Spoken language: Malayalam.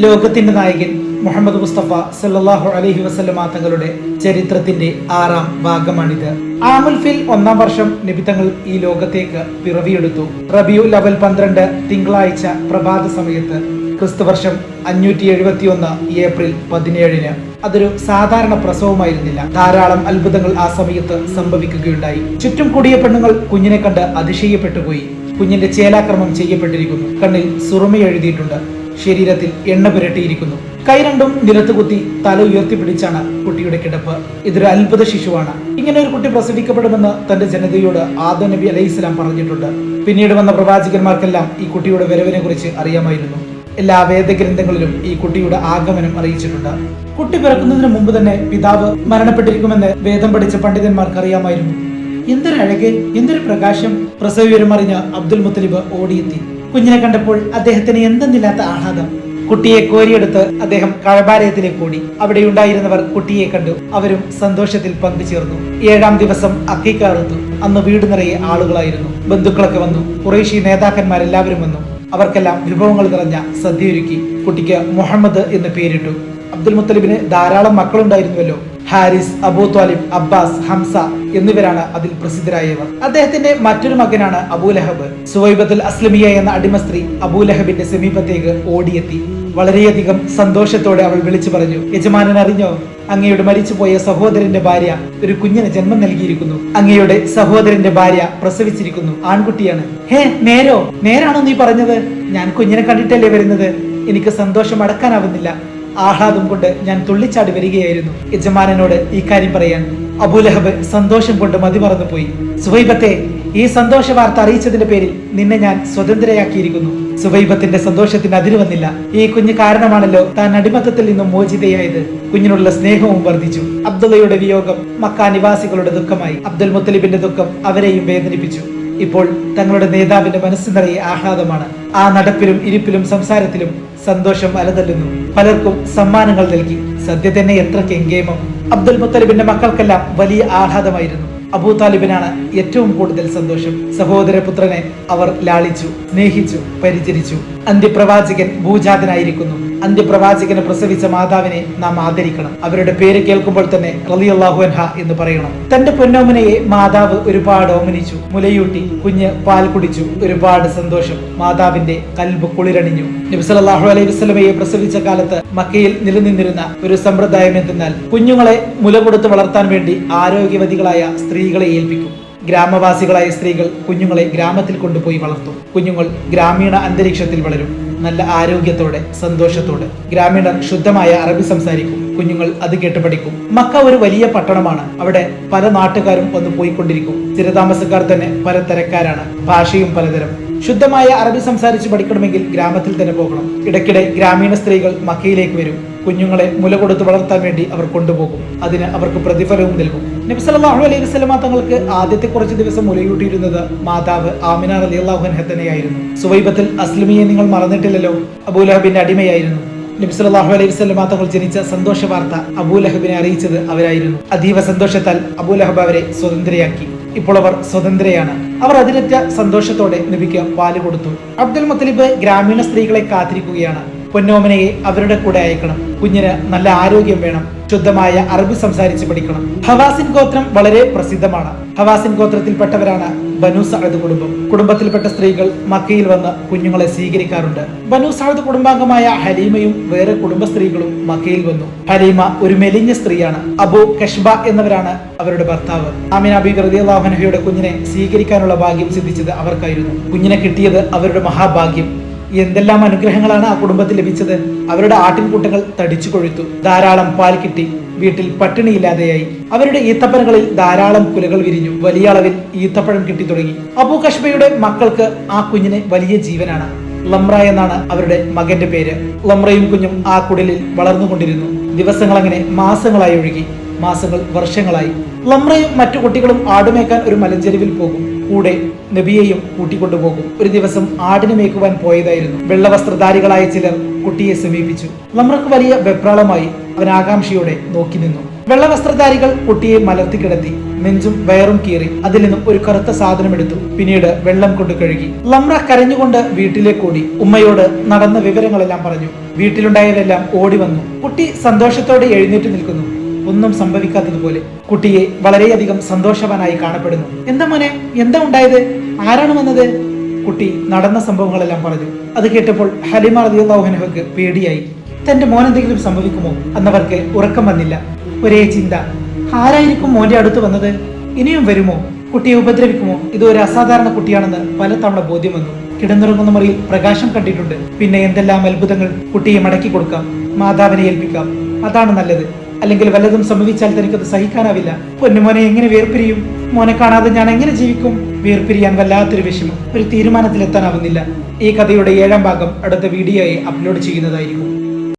ലോകത്തിന്റെ നായകൻ മുഹമ്മദ് മുസ്തഫ സല്ലാഹു അലഹി വസ്ലമ തങ്ങളുടെ ചരിത്രത്തിന്റെ ആറാം ഭാഗമാണിത്. ആമുൽ ഫിൽ ഒന്നാം വർഷം നിബിത്തങ്ങൾ ഈ ലോകത്തേക്ക് പിറവിയെടുത്തു. റബിയു ലവൽ പന്ത്രണ്ട് തിങ്കളാഴ്ച പ്രഭാത സമയത്ത് ക്രിസ്തുവർഷം അഞ്ഞൂറ്റി എഴുപത്തി ഒന്ന് ഏപ്രിൽ പതിനേഴിന്. അതൊരു സാധാരണ പ്രസവമായിരുന്നില്ല. ധാരാളം അത്ഭുതങ്ങൾ ആ സമയത്ത് സംഭവിക്കുകയുണ്ടായി. ചുറ്റും കൂടിയ പെണ്ണുങ്ങൾ കുഞ്ഞിനെ കണ്ട് അതിശയപ്പെട്ടുപോയി കുഞ്ഞിന്റെ ചേലാക്രമം ചെയ്യപ്പെട്ടിരിക്കുന്നു. കണ്ണിൽ സുറുമ എഴുതിയിട്ടുണ്ട്. ശരീരത്തിൽ എണ്ണ പുരട്ടിയിരിക്കുന്നു. കൈ രണ്ടും നിലത്ത് കുത്തി തല ഉയർത്തിപ്പിടിച്ചാണ് കുട്ടിയുടെ കിടപ്പ്. ഇതൊരു അത്ഭുത ശിശുവാണ്. ഇങ്ങനെ ഒരു കുട്ടി പ്രസവിക്കപ്പെടുമെന്ന് തന്റെ ജനതയോട് ആദം നബി അലൈഹി സ്വലാം പറഞ്ഞിട്ടുണ്ട്. പിന്നീട് വന്ന പ്രവാചകന്മാർക്കെല്ലാം ഈ കുട്ടിയുടെ വരവിനെ കുറിച്ച് അറിയാമായിരുന്നു. എല്ലാ വേദഗ്രന്ഥങ്ങളിലും ഈ കുട്ടിയുടെ ആഗമനം അറിയിച്ചിട്ടുണ്ട്. കുട്ടി പിറക്കുന്നതിന് മുമ്പ് തന്നെ പിതാവ് മരണപ്പെട്ടിരിക്കുമെന്ന് വേദം പഠിച്ച പണ്ഡിതന്മാർക്ക് അറിയാമായിരുന്നു എന്തൊരു അഴക് എന്തൊരു പ്രകാശം പ്രസവ വിവരം അറിഞ്ഞ അബ്ദുൽ മുത്തലിബ് ഓടിയെത്തി. കുഞ്ഞിനെ കണ്ടപ്പോൾ അദ്ദേഹത്തിന് എന്തെന്നില്ലാത്ത ആഹ്ലാദം. കുട്ടിയെ കോരിയെടുത്ത് അദ്ദേഹം കഴബാലയത്തിലേക്ക് ഓടി അവിടെയുണ്ടായിരുന്നവർ കുട്ടിയെ കണ്ടു. അവരും സന്തോഷത്തിൽ പങ്കുചേർന്നു ഏഴാം ദിവസം അക്കിക്കാറുത്തു അന്ന് വീട് നിറയെ ആളുകളായിരുന്നു. ബന്ധുക്കളൊക്കെ വന്നു. കുറേശി നേതാക്കന്മാരെല്ലാവരും വന്നു. അവർക്കെല്ലാം വിഭവങ്ങൾ നിറഞ്ഞ സദ്യയൊരുക്കി കുട്ടിക്ക് മുഹമ്മദ് എന്ന് പേരിട്ടു. അബ്ദുൽ മുത്തലിബിന് ധാരാളം മക്കളുണ്ടായിരുന്നുവല്ലോ. Haris Abu Talib Abbas Hamza എന്നിവരാണ് അതിൽ പ്രസിദ്ധരായവർ. അദ്ദേഹത്തിന്റെ മറ്റൊരു മകനാണ് അബൂലഹബ് സുവൈബത്തുൽ അസ്ലമിയ എന്ന അടിമ സ്ത്രീ അബൂലഹബിന്റെ സമീപത്തേക്ക് ഓടിയെത്തി. വളരെയധികം സന്തോഷത്തോടെ അവൾ വിളിച്ചു പറഞ്ഞു യജമാനൻ അറിഞ്ഞോ? അങ്ങയുടെ മരിച്ചുപോയ സഹോദരന്റെ ഭാര്യ ഒരു കുഞ്ഞിന് ജന്മം നൽകിയിരിക്കുന്നു. അങ്ങയുടെ സഹോദരന്റെ ഭാര്യ പ്രസവിച്ചിരിക്കുന്നു. ആൺകുട്ടിയാണ്. ഹേ നേരോ? നേരാണോ നീ പറഞ്ഞത്? ഞാൻ കുഞ്ഞിനെ കണ്ടിട്ടല്ലേ വരുന്നത്? എനിക്ക് സന്തോഷം അടക്കാനാവുന്നില്ല. ആഹ്ലാദം കൊണ്ട് ഞാൻ തുള്ളിച്ചാടി വരികയായിരുന്നു. യജമാനനോട് ഈ കാര്യം പറയാൻ അബൂലഹബ് സന്തോഷം കൊണ്ട് മതിമറന്നു പോയി സുഹൈബത്തെ ഈ സന്തോഷ വാർത്ത അറിയിച്ചതിന്റെ പേരിൽ നിന്നെ ഞാൻ സ്വതന്ത്രയാക്കിയിരിക്കുന്നു. സുബൈബത്തിന്റെ സന്തോഷത്തിന് അതിര് വന്നില്ല. ഈ കുഞ്ഞ് കാരണമാണല്ലോ താൻ അടിമത്തത്തിൽ നിന്നും മോചിതയായത്. കുഞ്ഞിനുള്ള സ്നേഹവും വർദ്ധിച്ചു. അബ്ദുള്ളയുടെ വിയോഗം മക്ക നിവാസികളുടെ ദുഃഖമായി. അബ്ദുൽ മുത്തലിബിന്റെ ദുഃഖം അവരെയും വേദനിപ്പിച്ചു. ഇപ്പോൾ തങ്ങളുടെ നേതാവിന്റെ മനസ്സ് നിറയെ ആഹ്ലാദമാണ്. ആ നടപ്പിലും ഇരിപ്പിലും സംസാരത്തിലും സന്തോഷം അലതല്ലുന്നു. പലർക്കും സമ്മാനങ്ങൾ നൽകി. സദ്യ തന്നെ എത്ര കെങ്കേമം അബ്ദുൽ മുത്തലിബിന്റെ മക്കൾക്കെല്ലാം വലിയ ആഹ്ലാദമായിരുന്നു. അബൂതാലിബിനാണ് ഏറ്റവും കൂടുതൽ സന്തോഷം. സഹോദര പുത്രനെ അവർ ലാളിച്ചു സ്നേഹിച്ചു പരിചരിച്ചു. അന്ത്യപ്രവാചകൻ ഭൂജാതനായിരിക്കുന്നു. അന്ത്യപ്രവാചകനെ പ്രസവിച്ച മാതാവിനെ നാം ആദരിക്കണം. അവരുടെ പേര് കേൾക്കുമ്പോൾ തന്നെ റളിയല്ലാഹു അൻഹ എന്ന് പറയണം. തന്റെ പൊന്നോമനയെ മാതാവ് ഒരുപാട് ഓമനിച്ചു. മുലയൂട്ടി കുഞ്ഞ് പാൽ കുടിച്ചു. ഒരുപാട് സന്തോഷം. മാതാവിന്റെ കൽബ് കുളിരണിഞ്ഞു. നബി സല്ലല്ലാഹു അലൈഹി വസ്ലമയെ പ്രസവിച്ച കാലത്ത് മക്കയിൽ നിലനിന്നിരുന്ന ഒരു സമ്പ്രദായം എന്തെന്നാൽ കുഞ്ഞുങ്ങളെ മുല കൊടുത്ത് വളർത്താൻ വേണ്ടി ആരോഗ്യവതികളായ സ്ത്രീകളെ ഏൽപ്പിക്കും. ഗ്രാമവാസികളായ സ്ത്രീകൾ കുഞ്ഞുങ്ങളെ ഗ്രാമത്തിൽ കൊണ്ടുപോയി വളർത്തും. കുഞ്ഞുങ്ങൾ ഗ്രാമീണ അന്തരീക്ഷത്തിൽ വളരും. നല്ല ആരോഗ്യത്തോടെ സന്തോഷത്തോടെ. ഗ്രാമീണർ ശുദ്ധമായ അറബി സംസാരിക്കും. കുഞ്ഞുങ്ങൾ അത് കേട്ട് പഠിക്കും. മക്ക ഒരു വലിയ പട്ടണമാണ്. അവിടെ പല നാട്ടുകാരും വന്ന് പോയിക്കൊണ്ടിരിക്കും. സ്ഥിരതാമസക്കാർ തന്നെ പല തരക്കാരാണ്. ഭാഷയും പലതരം. ശുദ്ധമായ അറബി സംസാരിച്ച് പഠിക്കണമെങ്കിൽ ഗ്രാമത്തിൽ തന്നെ പോകണം. ഇടയ്ക്കിടെ ഗ്രാമീണ സ്ത്രീകൾ മക്കയിലേക്ക് വരും. കുഞ്ഞുങ്ങളെ മുല കൊടുത്ത് വളർത്താൻ വേണ്ടി അവർ കൊണ്ടുപോകും. അതിന് അവർക്ക് പ്രതിഫലവും നൽകും. നബി സല്ലല്ലാഹു അലൈഹി വസല്ലമ തങ്ങൾക്ക് ആദ്യത്തെ കുറച്ച് ദിവസം മുലയൂട്ടിയിരുന്നത് മാതാവ് ആമിന അലി അൻഹ തന്നെയായിരുന്നു. സുവൈബത്തിൽ അസ്ലമിയെ നിങ്ങൾ മറന്നിട്ടില്ലല്ലോ? അബൂലഹബിന്റെ അടിമയായിരുന്നു. നബി സല്ലല്ലാഹു അലൈഹി വസല്ലമ തങ്ങൾ ജനിച്ച സന്തോഷ വാർത്ത അബൂലഹബിനെ അറിയിച്ചത് അവരായിരുന്നു. അതീവ സന്തോഷത്താൽ അബൂലഹബ് അവരെ സ്വതന്ത്രയാക്കി. ഇപ്പോൾ അവർ സ്വതന്ത്രയാണ്. അവർ അതിരറ്റ സന്തോഷത്തോടെ നബിക്ക് പാൽ കൊടുത്തു. അബ്ദുൽ മുത്തലിബ് ഗ്രാമീണ സ്ത്രീകളെ കാത്തിരിക്കുകയാണ്. പൊന്നോമനയെ അവരുടെ കൂടെ അയക്കണം. കുഞ്ഞിന് നല്ല ആരോഗ്യം വേണം. ശുദ്ധമായ അറബി സംസാരിച്ച് പഠിക്കണം. ഹവാസിൻ ഗോത്രം വളരെ പ്രസിദ്ധമാണ്. ഹവാസിൻ ഗോത്രത്തിൽപ്പെട്ടവരാണ് ബനു സഅദ് കുടുംബം. കുടുംബത്തിൽപ്പെട്ട സ്ത്രീകൾ മക്കയിൽ വന്ന് കുഞ്ഞുങ്ങളെ സ്വീകരിക്കാറുണ്ട്. ബനു സഅദ് കുടുംബാംഗമായ ഹലീമയും വേറെ കുടുംബ സ്ത്രീകളും മക്കയിൽ വന്നു. ഹലീമ ഒരു മെലിഞ്ഞ സ്ത്രീയാണ്. അബു കഷ്ബ എന്നവരാണ് അവരുടെ ഭർത്താവ്. ആമിന ബി റളിയല്ലാഹുഅൻഹയുടെ കുഞ്ഞിനെ സ്വീകരിക്കാനുള്ള ഭാഗ്യം സിദ്ധിച്ചത് അവർക്കായിരുന്നു. കുഞ്ഞിനെ കിട്ടിയത് അവരുടെ മഹാഭാഗ്യം. എന്തെല്ലാം അനുഗ്രഹങ്ങളാണ് ആ കുടുംബത്തിൽ ലഭിച്ചത്? അവരുടെ ആട്ടിൻകൂട്ടങ്ങൾ തടിച്ചു കൊഴുത്തു. ധാരാളം പാൽ കിട്ടി. വീട്ടിൽ പട്ടിണിയില്ലാതെയായി. അവരുടെ ഈത്തപ്പനകളിൽ ധാരാളം കുലകൾ വിരിഞ്ഞു. വലിയ അളവിൽ ഈത്തപ്പഴം കിട്ടി തുടങ്ങി. അബു കശ്മയുടെ മക്കൾക്ക് ആ കുഞ്ഞിന് വലിയ ജീവനാണ്. ലംറ എന്നാണ് അവരുടെ മകന്റെ പേര്. ലംറയും കുഞ്ഞും ആ കുടിലിൽ വളർന്നുകൊണ്ടിരുന്നു. ദിവസങ്ങൾ അങ്ങനെ മാസങ്ങളായി ഒഴുകി. മാസങ്ങൾ വർഷങ്ങളായി. ലംറയും മറ്റു കുട്ടികളും ആടുമേക്കാൻ ഒരു മലഞ്ചെരിവിൽ പോകും. കൂടെ നബിയെയും കൂട്ടിക്കൊണ്ടുപോകും. ഒരു ദിവസം ആടിനെ മേക്കുവാൻ പോയതായിരുന്നു. വെള്ളവസ്ത്രധാരികളായ ചിലർ കുട്ടിയെ സമീപിച്ചു. ലമ്രക്ക് വലിയ വെപ്രാളമായി അവൻ ആകാംക്ഷയോടെ നോക്കി നിന്നു. വെള്ളവസ്ത്രധാരികൾ കുട്ടിയെ മലർത്തി കിടത്തി. നെഞ്ചും വയറും കീറി അതിൽ നിന്നും ഒരു കറുത്ത സാധനം എടുത്തു. പിന്നീട് വെള്ളം കൊണ്ട് കഴുകി. ലമ്ര കരഞ്ഞുകൊണ്ട് വീട്ടിലേക്ക് ഓടി. ഉമ്മയോട് നടന്ന വിവരങ്ങളെല്ലാം പറഞ്ഞു. വീട്ടിലുണ്ടായവരെല്ലാം ഓടി വന്നു. കുട്ടി സന്തോഷത്തോടെ എഴുന്നേറ്റ് നിൽക്കുന്നു. ഒന്നും സംഭവിക്കാത്തതുപോലെ കുട്ടിയെ വളരെയധികം സന്തോഷവാനായി കാണപ്പെടുന്നു. എന്താ മോനെ? എന്താ ഉണ്ടായത്? ആരാണ് വന്നത് കുട്ടി നടന്ന സംഭവങ്ങളെല്ലാം പറഞ്ഞു. അത് കേട്ടപ്പോൾ ഹലിമ റിയോഹനഹക്ക് പേടിയായി. തന്റെ മോൻ എന്തെങ്കിലും സംഭവിക്കുമോ എന്നവർക്ക് ഉറക്കം വന്നില്ല. ഒരേ ചിന്ത. ആരായിരിക്കും മോന്റെ അടുത്ത് വന്നത്? ഇനിയും വരുമോ? കുട്ടിയെ ഉപദ്രവിക്കുമോ? ഇത് ഒരു അസാധാരണ കുട്ടിയാണെന്ന് പലതവണ ബോധ്യം വന്നു. കിടന്നുറങ്ങുന്ന മുറിയിൽ പ്രകാശം കണ്ടിട്ടുണ്ട്. പിന്നെ എന്തെല്ലാം അത്ഭുതങ്ങൾ കുട്ടിയെ മടക്കി കൊടുക്കാം. മാതാവിനെ ഏൽപ്പിക്കാം. അതാണ് നല്ലത്. അല്ലെങ്കിൽ വല്ലതും സംഭവിച്ചാൽ തനിക്കത് സഹിക്കാനാവില്ല. പൊന്നുമോനെ എങ്ങനെ വേർപിരിയും? മോനെ കാണാതെ ഞാൻ എങ്ങനെ ജീവിക്കും? വേർപിരിയാൻ വല്ലാത്തൊരു വിഷമം. ഒരു തീരുമാനത്തിലെത്താനാവുന്നില്ല. ഈ കഥയുടെ ഏഴാം ഭാഗം അടുത്ത വീഡിയോയെ അപ്ലോഡ് ചെയ്യുന്നതായിരിക്കും.